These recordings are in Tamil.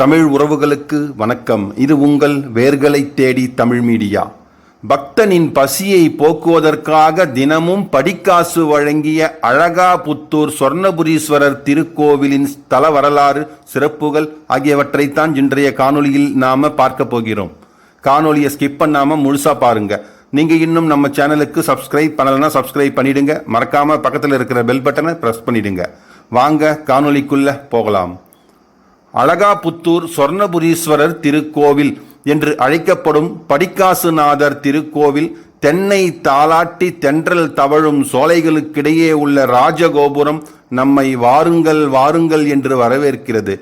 தமிழ் உறவுகளுக்கு வணக்கம். இது உங்கள் வேர்களை தேடி தமிழ் மீடியா. பக்தனின் பசியை போக்குவதற்காக தினமும் படிக்காசு வழங்கிய அழகாபுத்தூர் சொர்ணபுரீஸ்வரர் திருக்கோவிலின் ஸ்தல வரலாறு சிறப்புகள் ஆகியவற்றைத்தான் இன்றைய காணொளியில் நாம் பார்க்க போகிறோம். காணொலியை ஸ்கிப் பண்ணாமல் முழுசாக பாருங்க. நீங்கள் இன்னும் நம்ம சேனலுக்கு சப்ஸ்கிரைப் பண்ணலைன்னா சப்ஸ்கிரைப் பண்ணிடுங்க. மறக்காமல் பக்கத்தில் இருக்கிற பெல் பட்டனை ப்ரெஸ் பண்ணிடுங்க. வாங்க காணொலிக்குள்ளே போகலாம். அழகாபுத்தூர் சொர்ணபுரீஸ்வரர் திருக்கோவில் என்று அழைக்கப்படும் படிக்காசுநாதர் திருக்கோவில் தென்னை தாலாட்டி தென்றல் தவழும் சோலைகளுக்கிடையே உள்ள ராஜகோபுரம் நம்மை வாருங்கள் வாருங்கள் என்று வரவேற்கிறது.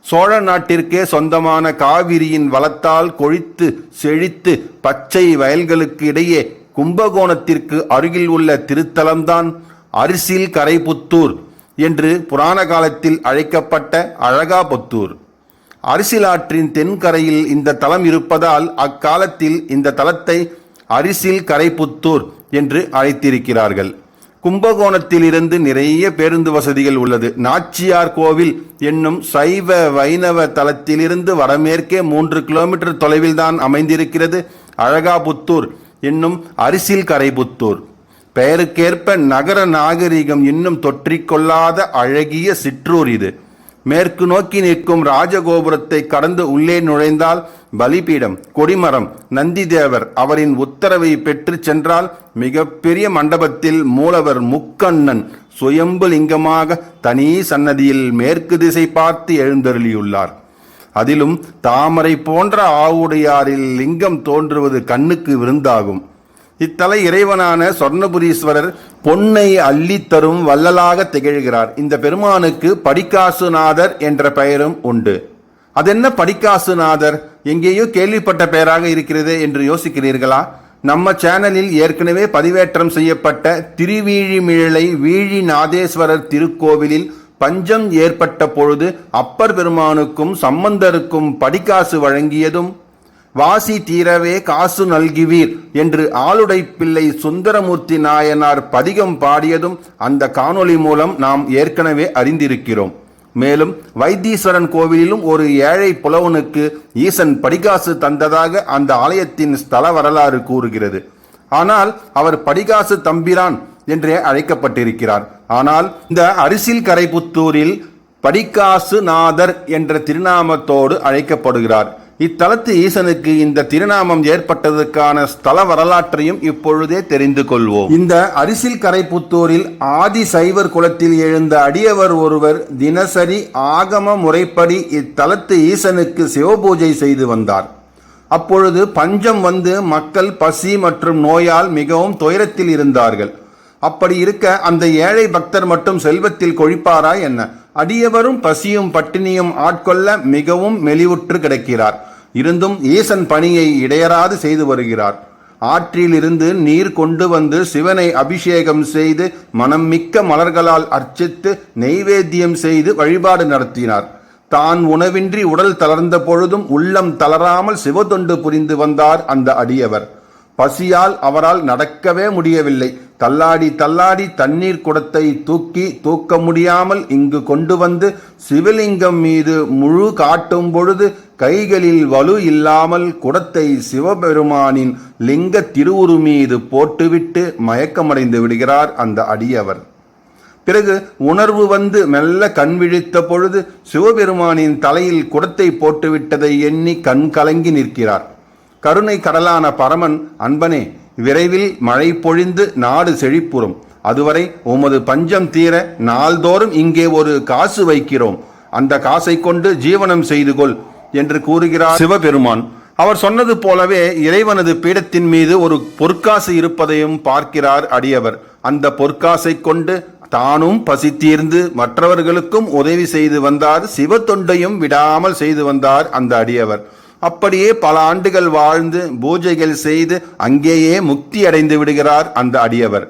சோழ நாட்டிற்கே சொந்தமான காவிரியின் வளத்தால் கொழித்து செழித்து பச்சை வயல்களுக்கு இடையே கும்பகோணத்திற்கு அருகில் உள்ள திருத்தலம்தான் அரிசில் கரைபுத்தூர். என்று புராண காலத்தில் அழைக்கப்பட்ட அழகாபுத்தூர். அரிசிலாற்றின் தென்கரையில் இந்த தலம் இருப்பதால் அக்காலத்தில் இந்த தலத்தை அரிசில் கரைப்புத்தூர் என்று அழைத்திருக்கிறார்கள். கும்பகோணத்தில் இருந்து நிறைய பேருந்து வசதிகள் உள்ளது. நாச்சியார் கோவில் என்னும் சைவ வைணவ தலத்திலிருந்து வடமேற்கே மூன்று கிலோமீட்டர் தொலைவில்தான் அமைந்திருக்கிறது அழகாபுத்தூர் என்னும் அரிசில் கரைபுத்தூர். பெயருக்கேற்ப நகர நாகரிகம் இன்னும் தொற்றிக்கொள்ளாத அழகிய சிற்றூர் இது. மேற்கு நோக்கி நிற்கும் ராஜகோபுரத்தை கடந்து உள்ளே நுழைந்தால் பலிபீடம் கொடிமரம் நந்திதேவர் அவரின் உத்தரவை பெற்று சென்றால் மிகப்பெரிய மண்டபத்தில் மூலவர் முக்கண்ணன் சுயம்பு லிங்கமாக தனி சன்னதியில் மேற்கு திசை பார்த்து எழுந்தருளியுள்ளார். அதிலும் தாமரை போன்ற ஆவுடையாரில் லிங்கம் தோன்றுவது கண்ணுக்கு விருந்தாகும். இத்தலை இறைவனான சொர்ணபுரீஸ்வரர் பொன்னை அள்ளித் தரும் வள்ளலாக திகழ்கிறார். இந்த பெருமானுக்கு படிக்காசுநாதர் என்ற பெயரும் உண்டு. அதென்ன படிக்காசுநாதர்? எங்கேயோ கேள்விப்பட்ட பெயராக இருக்கிறது என்று யோசிக்கிறீர்களா? நம்ம சேனலில் ஏற்கனவே பதிவேற்றம் செய்யப்பட்ட திருவீழிமிழலை வீழிநாதேஸ்வரர் திருக்கோவிலில் பஞ்சம் ஏற்பட்ட பொழுது அப்பர் பெருமானுக்கும் சம்பந்தருக்கும் படிக்காசு வழங்கியதும் வாசி தீரவே காசு நல்குவீர் என்று ஆளுடை பிள்ளை சுந்தரமூர்த்தி நாயனார் பதிகம் பாடியதும் அந்த காணொளி மூலம் நாம் ஏற்கனவே அறிந்திருக்கிறோம். மேலும் வைத்தீஸ்வரன் கோவிலிலும் ஒரு ஏழை புலவனுக்கு ஈசன் படிகாசு தந்ததாக அந்த ஆலயத்தின் ஸ்தல வரலாறு கூறுகிறது. ஆனால் அவர் படிகாசு தம்பிரான் என்றே அழைக்கப்பட்டிருக்கிறார். ஆனால் இந்த அரிசில் கரைபுத்தூரில் படிகாசு நாதர் என்ற திருநாமத்தோடு அழைக்கப்படுகிறார். இத்தலத்து ஈசனுக்கு இந்த திருநாமம் ஏற்பட்டதற்கான ஸ்தல வரலாற்றையும் இப்பொழுதே தெரிந்து கொள்வோம். இந்த அரிசில் கரைப்புத்தூரில் ஆதி சைவர் குலத்தில் எழுந்த அடியவர் ஒருவர் தினசரி ஆகம முறைப்படி இத்தலத்து ஈசனுக்கு சிவபூஜை செய்து வந்தார். அப்பொழுது பஞ்சம் வந்து மக்கள் பசி மற்றும் நோயால் மிகவும் துயரத்தில் இருந்தார்கள். அப்படி இருக்க அந்த ஏழை பக்தர் மட்டும் செல்வத்தில் கொழிப்பாரா என்ன? அடியவரும் பசியும் பட்டினியும் ஆட்கொள்ள மிகவும் மெலிவுற்று கிடக்கிறார். இருந்தும் ஈசன் பணியை இடையராது செய்து வருகிறார். ஆற்றில் இருந்து நீர் கொண்டு வந்து சிவனை அபிஷேகம் செய்து மனம் மிக்க மலர்களால் அர்ச்சித்து நெய்வேத்தியம் செய்து வழிபாடு நடத்தினார். தான் உணவின்றி உடல் தளர்ந்த பொழுதும் உள்ளம் தளராமல் சிவதொண்டு புரிந்து வந்தார் அந்த அடியவர். பசியால் அவரால் நடக்கவே முடியவில்லை. தள்ளாடி தள்ளாடி தண்ணீர் குடத்தை தூக்கி தூக்க முடியாமல் இங்கு கொண்டு வந்து சிவலிங்கம் மீது முழு காட்டும் பொழுது கைகளில் வலு இல்லாமல் குடத்தை சிவபெருமானின் லிங்க திருவுரு மீது போட்டுவிட்டு மயக்கமடைந்து விடுகிறார் அந்த அடியவர். பிறகு உணர்வு வந்து மெல்ல கண் விழித்த பொழுது சிவபெருமானின் தலையில் குடத்தை போட்டுவிட்டதை எண்ணி கண் கலங்கி நிற்கிறார். கருணை கடலான பரமன் அன்பனே விரைவில் மழை பொழிந்து நாடு செழிப்புறும். அதுவரை உமது பஞ்சம் தீர நாள்தோறும் இங்கே ஒரு காசு வைக்கிறோம். அந்த காசை கொண்டு ஜீவனம் செய்து கொள் என்று கூறுகிறார் சிவபெருமான். அவர் சொன்னது போலவே இறைவனது பீடத்தின் மீது ஒரு பொற்காசு இருப்பதையும் பார்க்கிறார் அடியவர். அந்த பொற்காசை கொண்டு தானும் பசி தீர்ந்து மற்றவர்களுக்கும் உதவி செய்து வந்தார் சிவ தொண்டையும் விடாமல் செய்து வந்தார் அந்த அடியவர். அப்படியே பல ஆண்டுகள் வாழ்ந்து பூஜைகள் செய்து அங்கேயே முக்தி அடைந்து விடுகிறார் அந்த அடியவர்.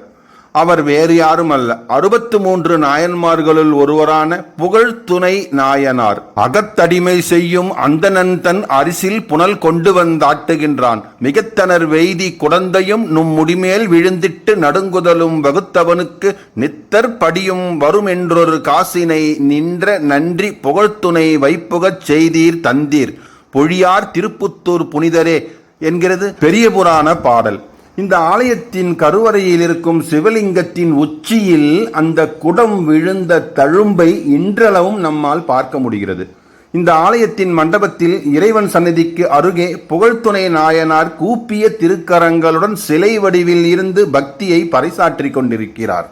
அவர் வேறு யாரும் அல்ல. அறுபத்து மூன்று நாயன்மார்களுள் ஒருவரான புகழ் துணை நாயனார். அகத்தடிமை செய்யும் அந்தனன் தன் அரிசில் புனல் கொண்டு வந்தாட்டுகின்றான். மிகத்தனர் வெய்தி குடந்தையும் நும் முடிமேல் விழுந்திட்டு நடுங்குதலும் வகுத்தவனுக்கு நித்தர் படியும் வருமென்றொரு காசினை நின்ற நன்றி புகழ்துணை வைப்புகச் செய்தீர் தந்தீர். பொழியார் திருப்புத்தூர் புனிதரே என்கிறது பெரிய புராண பாடல். இந்த ஆலயத்தின் கருவறையில் இருக்கும் சிவலிங்கத்தின் உச்சியில் அந்த குடம் விழுந்த தழும்பை இன்றளவும் நம்மால் பார்க்க முடிகிறது. இந்த ஆலயத்தின் மண்டபத்தில் இறைவன் சன்னதிக்கு அருகே புகழ்துணை நாயனார் கூப்பிய திருக்கரங்களுடன் சிலை வடிவில் இருந்து பக்தியை பறைசாற்றிக் கொண்டிருக்கிறார்.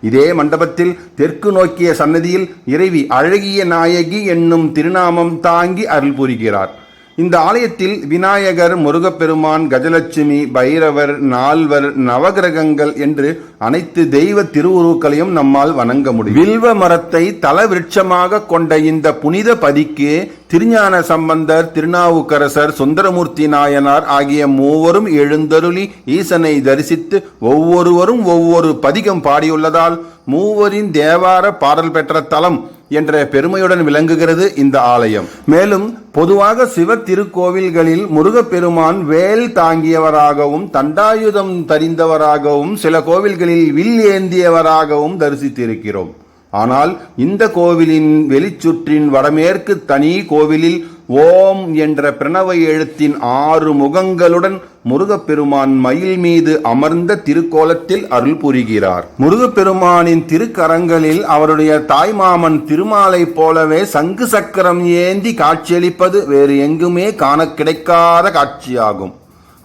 இதே மண்டபத்தில் தெற்கு நோக்கிய சன்னதியில் இறைவி அழகிய நாயகி என்னும் திருநாமம் தாங்கி அருள் புரிகிறார். இந்த ஆலயத்தில் விநாயகர் முருகப்பெருமான் கஜலட்சுமி பைரவர் நால்வர் நவகிரகங்கள் என்று அனைத்து தெய்வ திருவுருக்களையும் நம்மால் வணங்க முடியும். வில்வ மரத்தை தல விருட்சமாக கொண்ட இந்த புனித பதிக்கு திருஞான சம்பந்தர் திருநாவுக்கரசர் சுந்தரமூர்த்தி நாயனார் ஆகிய மூவரும் எழுந்தருளி ஈசனை தரிசித்து ஒவ்வொருவரும் ஒவ்வொரு பதிகம் பாடியுள்ளதால் மூவரின் தேவார பாடல் பெற்ற தலம் என்ற பெருமையுடன் விளங்குகிறது இந்த ஆலயம். மேலும் பொதுவாக சிவ திருக்கோவில்களில் முருகப்பெருமான் வேல் தாங்கியவராகவும் தண்டாயுதம் தரிந்தவராகவும் சில கோவில்களில் வில் ஏந்தியவராகவும் தரிசித்திருக்கிறோம். ஆனால் இந்த கோவிலின் வெளிச்சுற்றின் வடமேற்கு தனி கோவிலில் ஓம் என்ற பிரணவ எழுத்தின் ஆறு முகங்களுடன் முருகப்பெருமான் மயில் மீது அமர்ந்த திருக்கோலத்தில் அருள் புரிகிறார். முருகப்பெருமானின் திருக்கரங்களில் அவருடைய தாய்மாமன் திருமாலை போலவே சங்கு சக்கரம் ஏந்தி காட்சியளிப்பது வேறு எங்குமே காண கிடைக்காத காட்சியாகும்.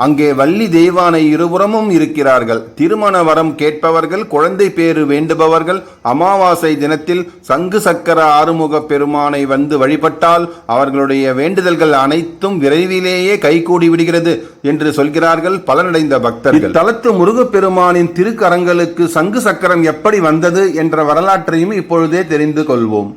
அங்கே வள்ளி தெய்வானை இருபுறமும் இருக்கிறார்கள். திருமண வரம் கேட்பவர்கள் குழந்தை பேறு வேண்டுபவர்கள் அமாவாசை தினத்தில் சங்கு சக்கர ஆறுமுக பெருமானை வந்து வழிபட்டால் அவர்களுடைய வேண்டுதல்கள் அனைத்தும் விரைவிலேயே கைகூடி விடுகிறது என்று சொல்கிறார்கள் பலனடைந்த பக்தர்கள். தலத்து முருகப்பெருமானின் திருக்கரங்களுக்கு சங்கு சக்கரம் எப்படி வந்தது என்ற வரலாற்றையும் இப்பொழுதே தெரிந்து கொள்வோம்.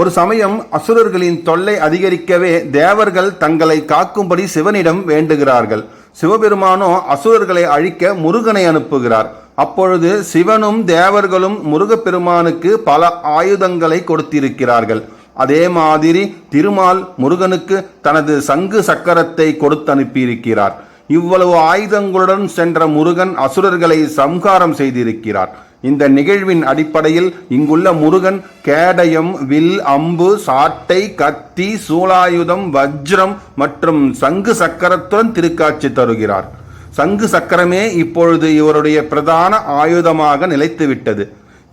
ஒரு சமயம் அசுரர்களின் தொல்லை அதிகரிக்கவே தேவர்கள் தங்களை காக்கும்படி சிவனிடம் வேண்டுகிறார்கள். சிவபெருமானோ அசுரர்களை அழிக்க முருகனை அனுப்புகிறார். அப்பொழுது சிவனும் தேவர்களும் முருகப்பெருமானுக்கு பல ஆயுதங்களை கொடுத்திருக்கிறார்கள். அதே மாதிரி திருமால் முருகனுக்கு தனது சங்கு சக்கரத்தை கொடுத்து அனுப்பியிருக்கிறார் இவ்வளவு ஆயுதங்களுடன் சென்ற முருகன் அசுரர்களை சம்ஹாரம் செய்திருக்கிறார். இந்த நிகழ்வின் அடிப்படையில் இங்குள்ள முருகன் கேடயம் வில் அம்பு சாட்டை கத்தி சூலாயுதம் வஜ்ரம் மற்றும் சங்கு சக்கரத்துடன் திருக்காட்சி தருகிறார். சங்கு சக்கரமே இப்பொழுது இவருடைய பிரதான ஆயுதமாக நிலைத்துவிட்டது.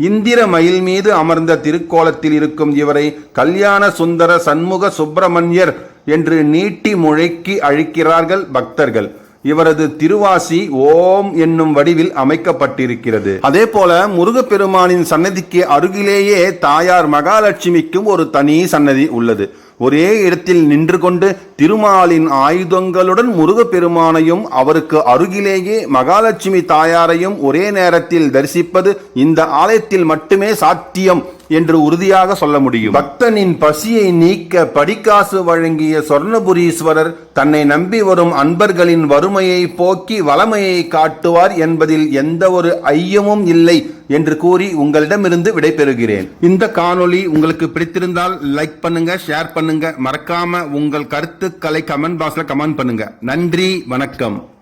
இந்திர மயில் மீது அமர்ந்த திருக்கோலத்தில் இருக்கும் இவரை கல்யாண சுந்தர சண்முக சுப்பிரமணியர் என்று நீட்டி முழக்கி அழிக்கிறார்கள் பக்தர்கள். இவரது திருவாசி ஓம் என்னும் வடிவில் அமைக்கப்பட்டிருக்கிறது. அதே போல முருகப்பெருமானின் சன்னதிக்கு அருகிலேயே தாயார் மகாலட்சுமிக்கும் ஒரு தனி சன்னதி உள்ளது. ஒரே இடத்தில் நின்று கொண்டு திருமாலின் ஆயுதங்களுடன் முருகப்பெருமானையும் அவருக்கு அருகிலேயே மகாலட்சுமி தாயாரையும் ஒரே நேரத்தில் தரிசிப்பது இந்த ஆலயத்தில் மட்டுமே சாத்தியம் என்று உறுதியாக சொல்ல முடியும். பக்தனின் பசியை நீக்க படிக்காசு வழங்கிய சொர்ணபுரீஸ்வரர் தன்னை நம்பி வரும் அன்பர்களின் வறுமையை போக்கி வளமையை காட்டுவார் என்பதில் எந்த ஒரு ஐயமும் இல்லை என்று கூறி உங்களிடமிருந்து விடைபெறுகிறேன். இந்த காணொளி உங்களுக்கு பிடித்திருந்தால் லைக் பண்ணுங்க ஷேர் பண்ணுங்க. மறக்காம உங்கள் கருத்துக்களை கமெண்ட் பாக்ஸ்ல கமெண்ட் பண்ணுங்க. நன்றி வணக்கம்.